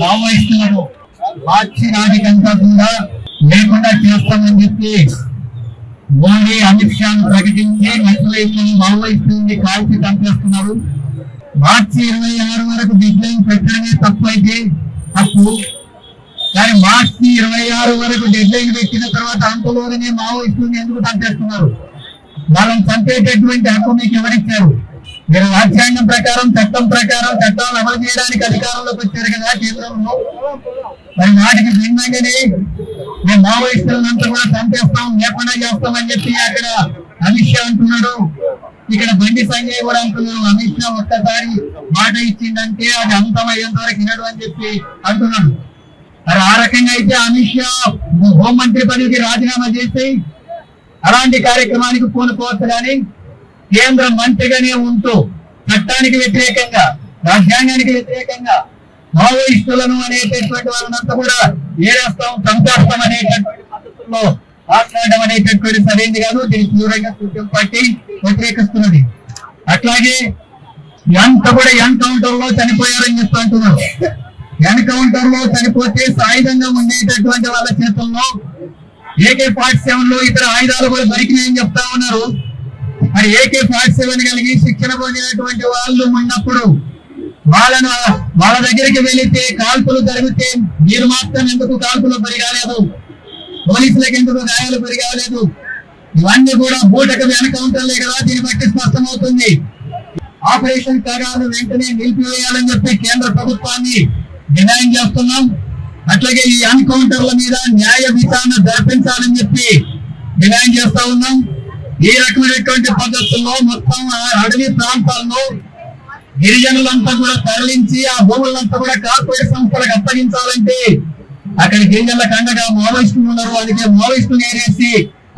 మావోయిస్టులను మార్చి రాజకంతా కూడా లేకుండా చేస్తామని చెప్పి మోడీ అమిత్ షా ప్రకటించి నక్సలైట్లను మావోయిస్టులని కాల్చి చంపేస్తున్నారు. మార్చి ఇరవై ఆరు వరకు డెడ్లైన్ పెట్టడమే తప్పు అయితే తప్పు. కానీ మార్చి ఇరవై ఆరు వరకు డెడ్లైన్ పెట్టిన తర్వాత అంతలోనే మావోయిస్టులను ఎందుకు చంపేస్తున్నారు? వాళ్ళని చంపేటటువంటి హక్కు మీకు ఎవరిచ్చారు? మీరు రాజ్యాంగం ప్రకారం చట్టం ప్రకారం చట్టాలను అమలు చేయడానికి అధికారంలోకి వచ్చారు కదా కేంద్రంలో. మరి వాటికి భిన్నంగానే మేము మావోయిస్టులంతా కూడా చంపేస్తాం లేకుండా చేస్తామని చెప్పి అక్కడ అమిత్ షా అంటున్నాడు. ఇక్కడ బండి సంజయ్ కూడా అంటున్నారు. అమిత్ షా ఒక్కసారి మాట ఇచ్చిందంటే అది అంతమయ్యేంత వరకు వినడు అని చెప్పి అంటున్నాడు. మరి ఆ రకంగా అయితే అమిత్ షా హోంమంత్రి పదవికి రాజీనామా చేసి అలాంటి కార్యక్రమానికి పూనుకోవచ్చు కానీ కేంద్ర మంత్రిగానే ఉంటూ చట్టానికి వ్యతిరేకంగా రాజ్యాంగానికి వ్యతిరేకంగా మావోయిస్టులను అనేటటువంటి వాళ్ళనంతా కూడా ఏరేస్తాం చంపేస్తాం అనేటటువంటి పద్ధతుల్లో మాట్లాడడం అనేటటువంటి సరైనది కాదు. దీనికి తీవ్రంగా సూచన పార్టీ వ్యతిరేకిస్తున్నది. అట్లాగే ఎంత కూడా ఎన్కౌంటర్లో చనిపోయారని చెప్తా అంటున్నారు. ఎన్కౌంటర్లో చనిపోతే సాయుధంగా ఉండేటటువంటి వాళ్ళ చేతుల్లో ఏకే ఫార్టీ సెవెన్లో ఇతర ఆయుధాలు కూడా దొరికినాయని చెప్తా ఉన్నారు. మరి ఏకే ఫార్టీ సెవెన్ కలిగి శిక్షణ పొందినటువంటి వాళ్ళు ఉన్నప్పుడు వాళ్ళను వాళ్ళ దగ్గరికి వెళితే కాల్పులు జరిగితే మీరు మాత్రం ఎందుకు కాల్పులు పరిగాలేదు? పోలీసులకు ఎందుకు గాయాలు పెరిగాలేదు? ఇవన్నీ కూడా బూటక ఎన్కౌంటర్లే కదా దీన్ని బట్టి స్పష్టమవుతుంది. ఆపరేషన్ కగాను వెంటనే నిలిపివేయాలని చెప్పి కేంద్ర ప్రభుత్వాన్ని డిమాండ్ చేస్తున్నాం. అట్లాగే ఈ ఎన్కౌంటర్ల మీద న్యాయ విచారణ జరిపించాలని చెప్పి డిమాండ్ చేస్తా ఉన్నాం. ఈ రకమైనటువంటి పద్ధతుల్లో మొత్తం అడవి ప్రాంతాల్లో గిరిజనులంతా కూడా తరలించి ఆ భూములంతా కూడా కార్పొరేట్ సంస్థలకు అప్పగించాలంటే అక్కడ గిరిజనులకు అండగా మావోయిస్టులు ఉన్నారు. అందుకే మావోయిస్టులు ఏరేసి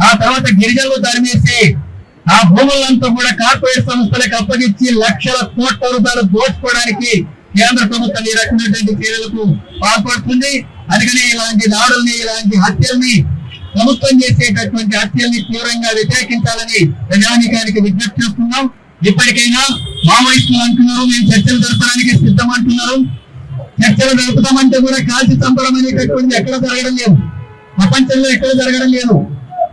ఆ తర్వాత గిరిజనులు తరిమేసి ఆ భూములంతా కూడా కార్పొరేట్ సంస్థలకు అప్పగించి లక్షల కోట్ల రూపాయలు దోచుకోవడానికి కేంద్ర ప్రభుత్వం ఈ రకమైనటువంటి చర్యలకు పాల్పడుతుంది. అందుకని ఇలాంటి దాడుల్ని ఇలాంటి హత్యల్ని ప్రభుత్వం చేసేటటువంటి హత్యల్ని తీవ్రంగా వ్యతిరేకించాలని ప్రజానికానికి విజ్ఞప్తి చేస్తున్నాం. ఇప్పటికైనా మావోయిస్టులు అంటున్నారు మేము చర్చలు జరపడానికి సిద్ధం అంటున్నారు చర్చలు జరుపుతామంటే కూడా కాల్చి చంపడం అనేటటువంటిది ఎక్కడ జరగడం లేదు. ప్రపంచంలో ఎక్కడ జరగడం లేదు.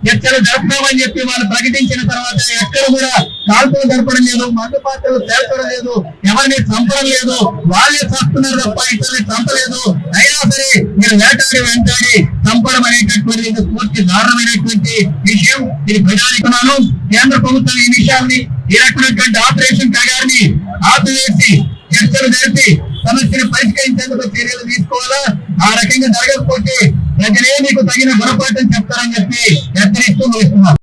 చర్చలు జరుపుతామని చెప్పి వాళ్ళు ప్రకటించిన తర్వాత ఎక్కడ కూడా కాల్పులు జరపడం లేదు మందు పాత్రలు పేర్చడం లేదు ఎవరిని చంపడం లేదు వాళ్ళే చస్తున్నారు తప్ప ఇతరులు చంపలేదు. అయినా సరే మీరు వేటాడి వెంటాడి చంపడం అనేటటువంటి ఇది పూర్తి దారుణమైనటువంటి విషయం. ఇది ప్రజానికున్నాను కేంద్ర ప్రభుత్వం ఈ విషయాన్ని ఈ రకమైనటువంటి ఆపరేషన్ కగారిని ఆపివేసి చర్చలు జరిపి సమస్యను పరిష్కరించేందుకు చర్యలు తీసుకోవాలా? ఆ రకంగా జరగకపోతే ప్రజలే మీకు తగిన గుణపాఠం చెప్తారని చెప్పి హెచ్చరిస్తూ ముగిస్తున్నారు